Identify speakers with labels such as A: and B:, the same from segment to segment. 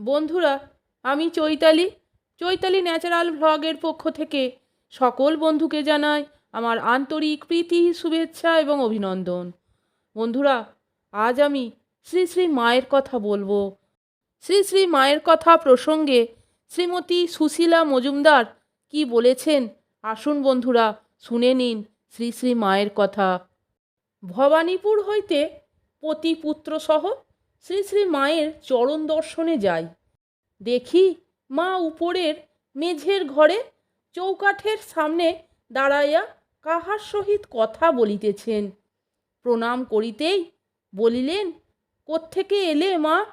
A: বন্ধুরা, আমি চৈতালি। চৈতালি ন্যাচারাল ভ্লগের পক্ষ থেকে সকল বন্ধুকে জানাই আমার আন্তরিক প্রীতি, শুভেচ্ছা এবং অভিনন্দন। বন্ধুরা, আজ আমি শ্রী শ্রী মায়ের কথা বলব। শ্রী শ্রী মায়ের কথা প্রসঙ্গে শ্রীমতী সুশীলা মজুমদার কি বলেছেন, আসুন বন্ধুরা, শুনে নিন শ্রী শ্রী মায়ের কথা। ভবানীপুর হইতে পতিপুত্রসহ শ্রী শ্রী মায়ের চরণ দর্শনে যাই। দেখি মা উপরের মেঝের ঘরে চৌকাঠের সামনে দাঁড়াইয়া কাহার সহিত কথা বলিতেছেন। প্রণাম করিতেই বলিলেন, কোত্থেকে এলে মা?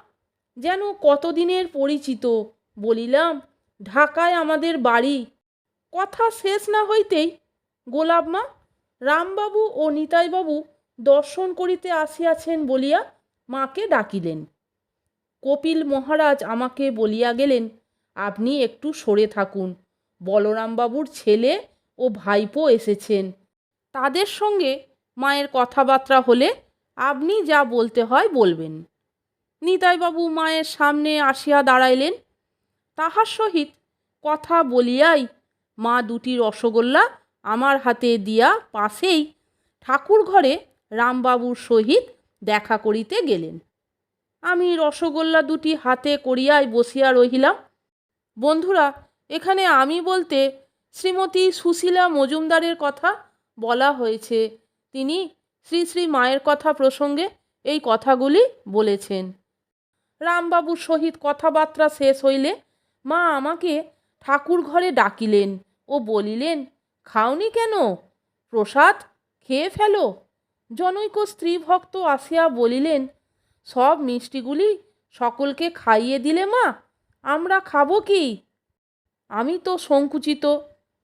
A: যেন কতদিনের পরিচিত? বলিলাম, ঢাকায় আমাদের বাড়ি। কথা শেষ না হইতেই গোলাপ মা, রামবাবু ও নিতাইবাবু দর্শন করিতে আসিয়াছেন বলিয়া মাকে ডাকিলেন। কপিল মহারাজ আমাকে বলিয়া গেলেন, আপনি একটু সরে থাকুন। বলরামবাবুর ছেলে ও ভাইপো এসেছেন। তাদের সঙ্গে মায়ের কথাবার্তা হলে আপনি যা বলতে হয় বলবেন। নিতাইবাবু মায়ের সামনে আসিয়া দাঁড়াইলেন। তাহার সহিত কথা বলিয়াই মা দুটি রসগোল্লা আমার হাতে দিয়া পাশেই ঠাকুর ঘরে রামবাবুর সহিত দেখা করিতে গেলেন। আমি রসগোল্লা দুটি হাতে করিয়াই বসিয়া রহিলাম। বন্ধুরা, এখানে আমি বলতে শ্রীমতী সুশীলা মজুমদারের কথা বলা হয়েছে। তিনি শ্রী শ্রী মায়ের কথা প্রসঙ্গে এই কথাগুলি বলেছেন। রামবাবুর সহিত কথাবার্তা শেষ হইলে মা আমাকে ঠাকুর ঘরে ডাকিলেন ও বলিলেন, খাওনি কেন? প্রসাদ খেয়ে ফেলো। জনৈক স্ত্রী ভক্ত আসিয়া বলিলেন, সব মিষ্টিগুলি সকলকে খাইয়ে দিলে মা, আমরা খাব কি? আমি তো সংকুচিত,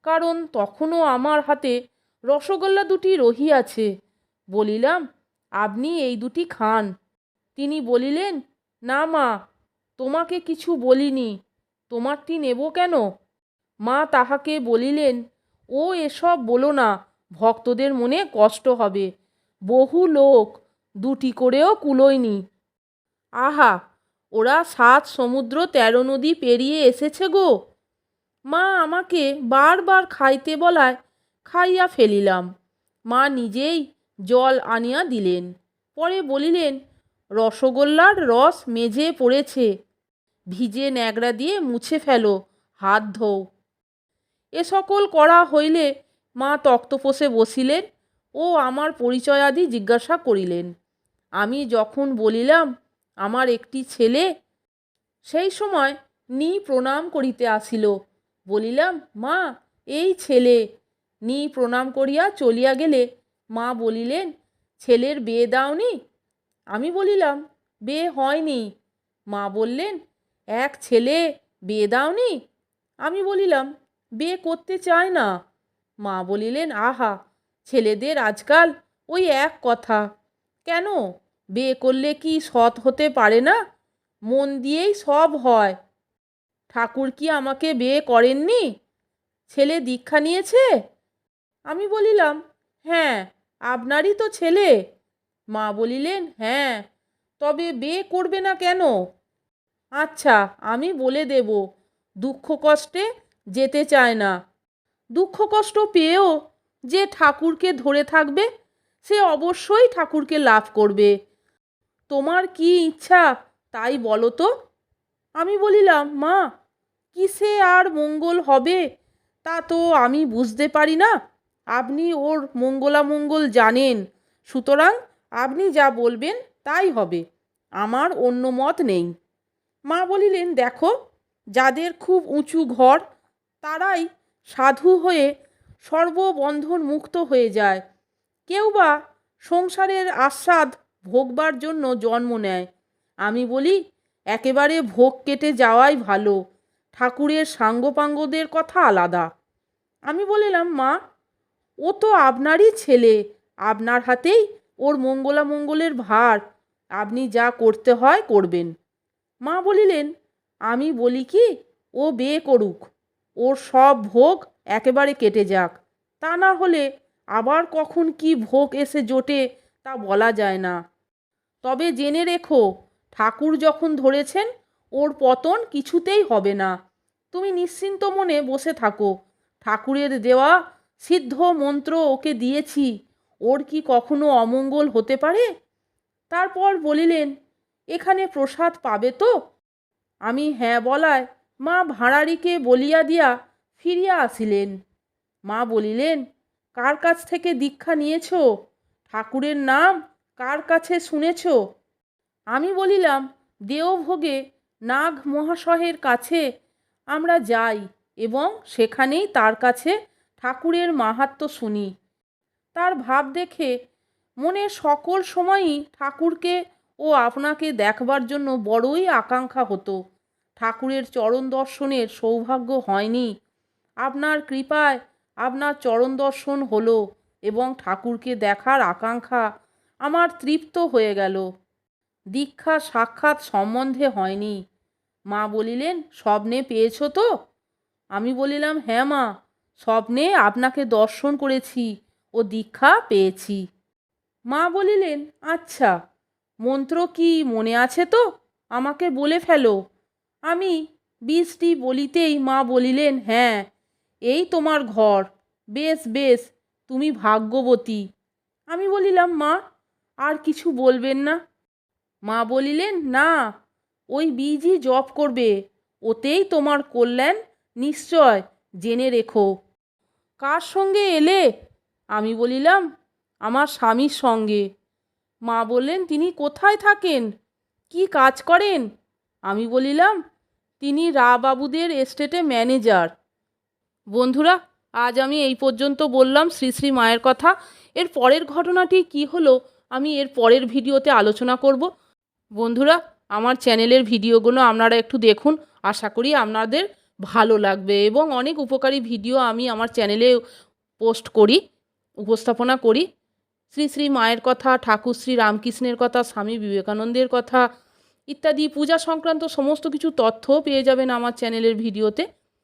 A: কারণ তখনও আমার হাতে রসগোল্লা দুটি রহিয়াছে। বলিলাম, আপনি এই দুটি খান। তিনি বলিলেন, না মা, তোমাকে কিছু বলিনি, তোমারটি নেব কেন? মা তাহাকে বলিলেন, ও এসব বলো না, ভক্তদের মনে কষ্ট হবে। বহু লোক দুটি করেও কুলোয়নি। আহা, ওরা সাত সমুদ্র তেরো নদী পেরিয়ে এসেছে গো। মা আমাকে বারবার খাইতে বলায় খাইয়া ফেলিলাম। মা নিজেই জল আনিয়া দিলেন। পরে বলিলেন, রসগোল্লার রস মেঝে পড়েছে। ভিজে ন্যাকড়া দিয়ে মুছে ফেলো, হাত ধোও। এ সকল করা হইলে মা তক্তপোষে বসিলেন ও আমার পরিচয় আদি জিজ্ঞাসা করিলেন, আমি যখন বলিলাম, আমার একটি ছেলে? সেই সময় নি প্রণাম করিতে আসিল, বলিলাম, মা, এই ছেলে। নি প্রণাম করিয়া চলিয়া গেলে মা বলিলেন, ছেলের বিয়ে দাওনি? আমি বলিলাম, বিয়ে হয়নি। মা বললেন, এক ছেলে বিয়ে দাওনি? আমি বলিলাম, বিয়ে করতে চায় না। মা বলিলেন, আহা ছেলেদের আজকাল ওই এক কথা। কেন? বিয়ে করলে কি সৎ হতে পারে না? মন দিয়েই সব হয়। ঠাকুর কি আমাকে বিয়ে করেননি? ছেলে দীক্ষা নিয়েছে? আমি বলিলাম হ্যাঁ আপনারই তো ছেলে। মা বলিলেন হ্যাঁ তবে বিয়ে করবে না কেন? আচ্ছা আমি বলে দেব, দুঃখ কষ্টে যেতে চায় না। দুঃখ কষ্ট পেয়েও যে ঠাকুরকে ধরে থাকবে, সে অবশ্যই ঠাকুরকে লাভ করবে। তোমার কি ইচ্ছা তাই বলো তো। আমি বলিলাম, মা, কিসে আর মঙ্গল হবে? তা তো আমি বুঝতে পারি না। আপনি ওর মঙ্গলামঙ্গল জানেন। সুতরাং আপনি যা বলবেন তাই হবে। আমার অন্য মত নেই। মা বলিলেন, দেখো, যাদের খুব উঁচু ঘর, তারাই সাধু হয়ে সর্ববন্ধন মুক্ত হয়ে যায়। কেউ বা সংসারের আস্বাদ ভোগবার জন্য জন্ম নেয়। আমি বলি, একেবারে ভোগ কেটে যাওয়াই ভালো। ঠাকুরের সাঙ্গপাঙ্গদের কথা আলাদা। আমি বলিলাম, মা, ও তো আপনারই ছেলে। আপনার হাতেই ওর মঙ্গলামঙ্গলের ভার। আপনি যা করতে হয় করবেন। মা বলিলেন, আমি বলি কি, ও বিয়ে করুক। ওর সব ভোগ একেবারে কেটে যাক। তা না হলে আবার কখন কি ভোগ এসে জোটে তা বলা যায় না। তবে জেনে রেখো, ঠাকুর যখন ধরেছেন, ওর পতন কিছুতেই হবে না। তুমি নিশ্চিন্ত মনে বসে থাকো। ঠাকুরের দেওয়া সিদ্ধ মন্ত্র ওকে দিয়েছি। ওর কি কখনো অমঙ্গল হতে পারে? তারপর বলিলেন, এখানে প্রসাদ পাবে তো? আমি হ্যাঁ বলায় মা ভাঁড়ারিকে বলিয়া দিয়া ফিরিয়া আসিলেন। মা বলিলেন, কার কাছ থেকে দীক্ষা নিয়েছ? ঠাকুরের নাম কার কাছে শুনেছ? আমি বলিলাম, দেওভোগে নাগ মহাশয়ের কাছে আমরা যাই এবং সেখানেই তার কাছে ঠাকুরের মাহাত্ম্য শুনি। তার ভাব দেখে মনে সকল সময়ই ঠাকুরকে ও আপনাকে দেখবার জন্য বড়ই আকাঙ্ক্ষা হতো। ঠাকুরের চরণ দর্শনের সৌভাগ্য হয়নি। আপনার কৃপায় আপনার চরণ দর্শন হলো এবং ঠাকুরকে দেখার আকাঙ্ক্ষা আমার তৃপ্ত হয়ে গেল। দীক্ষা সাক্ষাৎ সম্বন্ধে হয়নি। মা বলিলেন, স্বপ্নে পেয়েছ তো? আমি বলিলাম হ্যাঁ মা, স্বপ্নে আপনাকে দর্শন করেছি ও দীক্ষা পেয়েছি। মা বলিলেন আচ্ছা মন্ত্র কি মনে আছে তো? আমাকে বলে ফেলো। আমি বীজটি বলিতেই মা বলিলেন হ্যাঁ এই তোমার ঘর। বেশ বেশ, তুমি ভাগ্যবতী। আমি বলিলাম, মা, আর কিছু বলবেন না? মা বলিলেন, না, ওই বীজই জপ করবে। ওতেই তোমার কল্যাণ নিশ্চয় জেনে রেখো। কার সঙ্গে এলে? আমি বলিলাম, আমার স্বামীর সঙ্গে। মা বললেন, তিনি কোথায় থাকেন? কি কাজ করেন? আমি বলিলাম, তিনি রা বাবুদের এস্টেটে ম্যানেজার বন্ধুরা, আজ আমি এই পর্যন্ত বললাম শ্রী শ্রী মায়ের কথা। এর পরের ঘটনাটি কি হলো, আমি এর পরের ভিডিওতে আলোচনা করব। বন্ধুরা, আমার চ্যানেলের ভিডিওগুলো আপনারা একটু দেখুন। আশা করি আপনাদের ভালো লাগবে এবং অনেক উপকারী ভিডিও আমি আমার চ্যানেলে পোস্ট করি, উপস্থাপনা করি। শ্রী শ্রী মায়ের কথা, ঠাকুর শ্রী রামকৃষ্ণের কথা, স্বামী বিবেকানন্দের কথা ইত্যাদি। পূজা সংক্রান্ত সমস্ত কিছু তথ্যও পেয়ে যাবেন আমার চ্যানেলের ভিডিওতে।